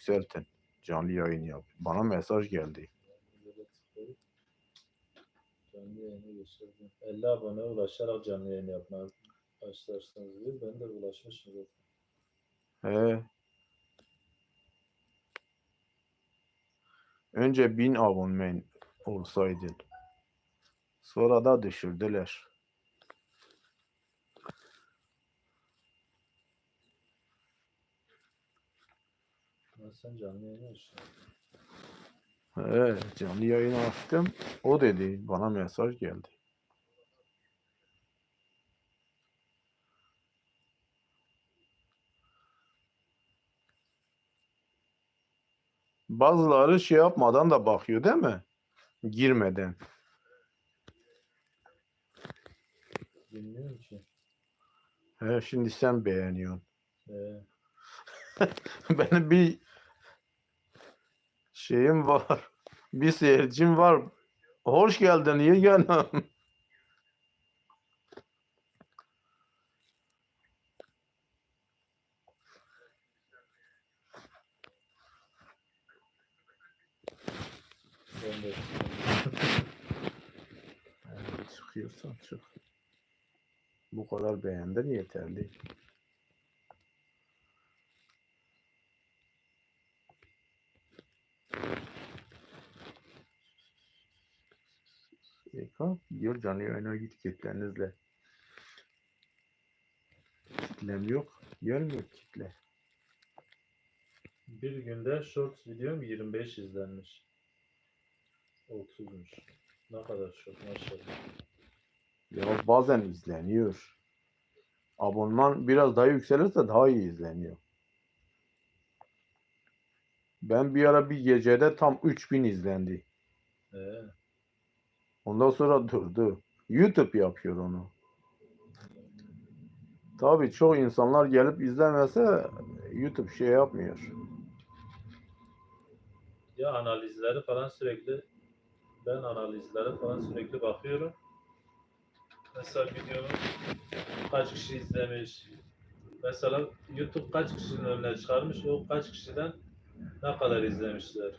yükseltin. Canlı yayın yap. Bana mesaj geldi. Canlı yayını geçirdim. 50 abone ulaşarak canlı yayın yapmaya başlarsınız diyor. Ben de ulaşmışım zaten. He. Önce 1000 abonen olsaydın. Sonra da düşürdüler. Sen canlı yayını açtın. He, canlı yayın açtım. O dedi. Bana mesaj geldi. Bazıları şey yapmadan da bakıyor değil mi? Girmeden. Bilmiyorum ki. He, şimdi sen beğeniyorsun. Ee, Benim bir şeyim var. Bir seyircim var. Hoş geldin Evet, Çıkıyorsan çık. Bu kadar beğendin yeterli. Eka, diyor canlı yayına git kitlerinizle. Kitlem yok. Gelmiyor kitle. bir günde shorts videom 25 izlenmiş. 30'muş. Ne kadar çok maşallah. Ya bazen izleniyor. Abonman biraz daha yükselirse daha iyi izleniyor. Ben bir ara bir gecede tam 3000 izlendi. Ee, Ondan sonra durdu. YouTube yapıyor onu. Tabii çok insanlar gelip izlemese YouTube şey yapmıyor. ya analizleri falan sürekli ben analizlere falan sürekli bakıyorum. Mesela videonun kaç kişi izlemiş. Mesela YouTube kaç kişinin önüne çıkarmış. O kaç kişiden ne kadar izlemişler.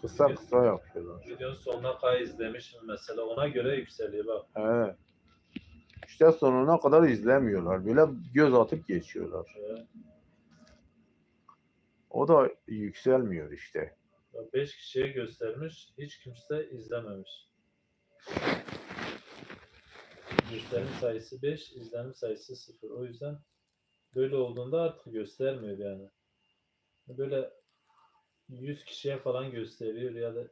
Kısa kısa yapıyorlar. Videonun sonuna kadar izlemiş mi mesela ona göre yükseliyor bak. He. İşte sonuna kadar izlemiyorlar. Böyle göz atıp geçiyorlar. Ee, O da yükselmiyor işte. 5 kişiye göstermiş hiç kimse izlememiş. Gösterim sayısı 5, izlenim sayısı 0. O yüzden böyle olduğunda artık göstermiyor yani. Böyle 100 kişiye falan gösteriyor ya da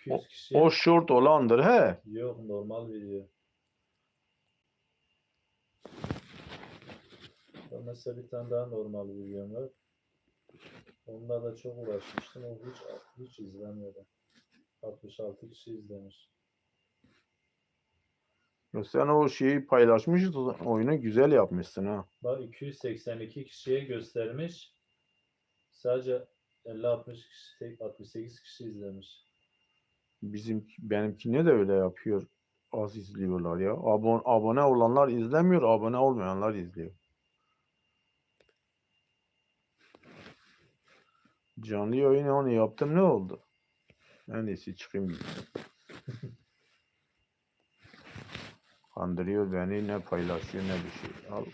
200 kişiye. O short olandır he. Yok normal video. Ben mesela bir tane daha normal videom var. Onda da çok uğraşmıştım. O hiç hiç izlenmedi. 66 kişi izlemiş. Sen o şeyi paylaşmışsın. Oyunu güzel yapmışsın ha. Bak 282 kişiye göstermiş. Sadece 50-60 kişi, tek 68 kişi izlemiş. Bizim benimkine de öyle yapıyor. Az izliyorlar ya. Abon, abone olanlar izlemiyor, abone olmayanlar izliyor. Canlı yayın onu yaptım ne oldu? En iyisi çıkayım. Kandırıyor beni ne paylaşıyor ne bir şey. Al